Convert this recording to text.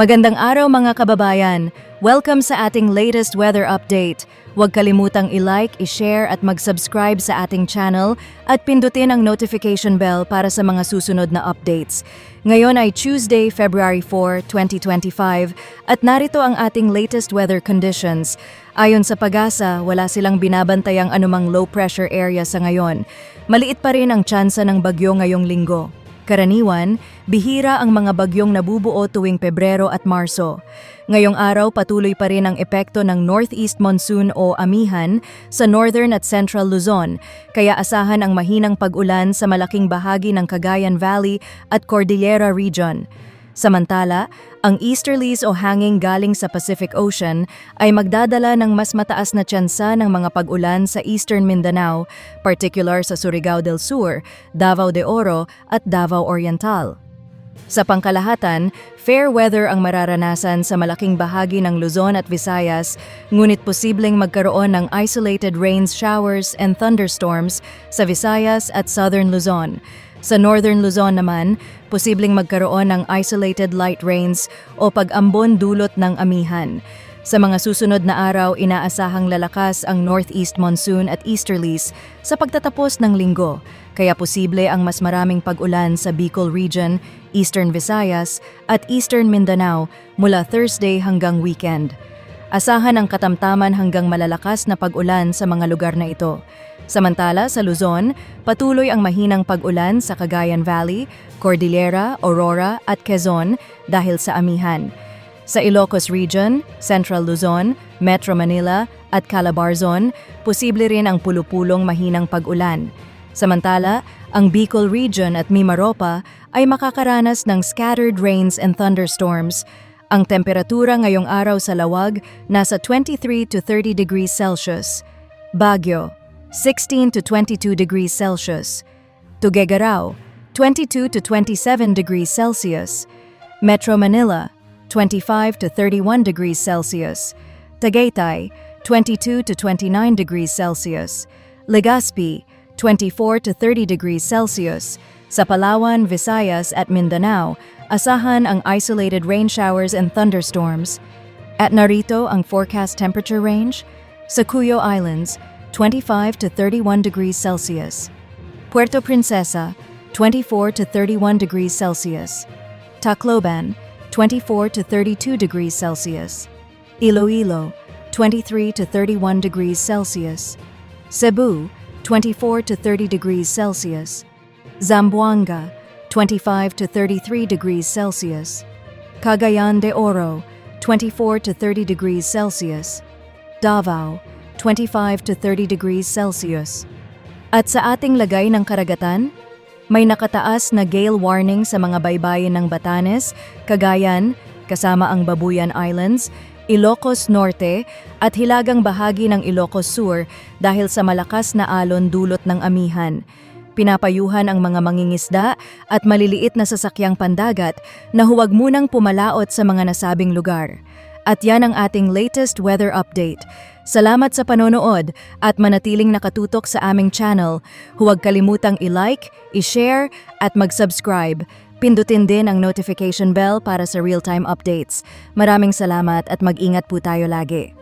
Magandang araw mga kababayan. Welcome sa ating latest weather update. Huwag kalimutang i-like, i-share at mag-subscribe sa ating channel at pindutin ang notification bell para sa mga susunod na updates. Ngayon ay Tuesday, February 4, 2025 at narito ang ating latest weather conditions. Ayon sa pag-asa, wala silang binabantayang anumang low pressure area sa ngayon. Maliit pa rin ang tsansa ng bagyo ngayong linggo. Karaniwan, bihira ang mga bagyong nabubuo tuwing Pebrero at Marso. Ngayong araw patuloy pa rin ang epekto ng Northeast Monsoon o amihan sa Northern at Central Luzon, kaya asahan ang mahinang pag-ulan sa malaking bahagi ng Cagayan Valley at Cordillera Region. Samantala, ang easterlies o hanging galing sa Pacific Ocean ay magdadala ng mas mataas na tsansa ng mga pag-ulan sa eastern Mindanao, particular sa Surigao del Sur, Davao de Oro at Davao Oriental. Sa pangkalahatan, fair weather ang mararanasan sa malaking bahagi ng Luzon at Visayas, ngunit posibleng magkaroon ng isolated rains, showers, and thunderstorms sa Visayas at Southern Luzon. Sa Northern Luzon naman, posibleng magkaroon ng isolated light rains o pag-ambon dulot ng amihan. Sa mga susunod na araw, inaasahang lalakas ang northeast monsoon at easterlies sa pagtatapos ng linggo, kaya posible ang mas maraming pag-ulan sa Bicol Region, Eastern Visayas at Eastern Mindanao mula Thursday hanggang weekend. Asahan ang katamtaman hanggang malalakas na pag-ulan sa mga lugar na ito. Samantala sa Luzon, patuloy ang mahinang pag-ulan sa Cagayan Valley, Cordillera, Aurora at Quezon dahil sa amihan. Sa Ilocos Region, Central Luzon, Metro Manila at Calabarzon, posible rin ang pulupulong mahinang pag-ulan. Samantala, ang Bicol Region at Mimaropa ay makakaranas ng scattered rains and thunderstorms. Ang temperatura ngayong araw sa Lawag nasa 23 to 30 degrees Celsius. Baguio, 16 to 22 degrees Celsius. Tuguegarao, 22 to 27 degrees Celsius. Metro Manila, 25 to 31 degrees Celsius. Tagaytay, 22 to 29 degrees Celsius. Legazpi, 24 to 30 degrees Celsius. Sa Palawan, Visayas at Mindanao, asahan ang isolated rain showers and thunderstorms. At Narito ang forecast temperature range, sa Cuyo Islands, 25 to 31 degrees Celsius. Puerto Princesa, 24 to 31 degrees Celsius. Tacloban, 24 to 32 degrees Celsius. Iloilo, 23 to 31 degrees Celsius. Cebu, 24 to 30 degrees Celsius. Zamboanga, 25 to 33 degrees Celsius. Cagayan de Oro, 24 to 30 degrees Celsius. Davao, 25 to 30 degrees Celsius. At sa ating lagay ng karagatan, may nakataas na gale warning sa mga baybayin ng Batanes, Cagayan, kasama ang Babuyan Islands, Ilocos Norte at hilagang bahagi ng Ilocos Sur dahil sa malakas na alon dulot ng amihan. Pinapayuhan ang mga mangingisda at maliliit na sasakyang pandagat na huwag munang pumalaot sa mga nasabing lugar. At yan ang ating latest weather update. Salamat sa panonood at manatiling nakatutok sa aming channel. Huwag kalimutang i-like, i-share at mag-subscribe. Pindutin din ang notification bell para sa real-time updates. Maraming salamat at mag-ingat po tayo lagi.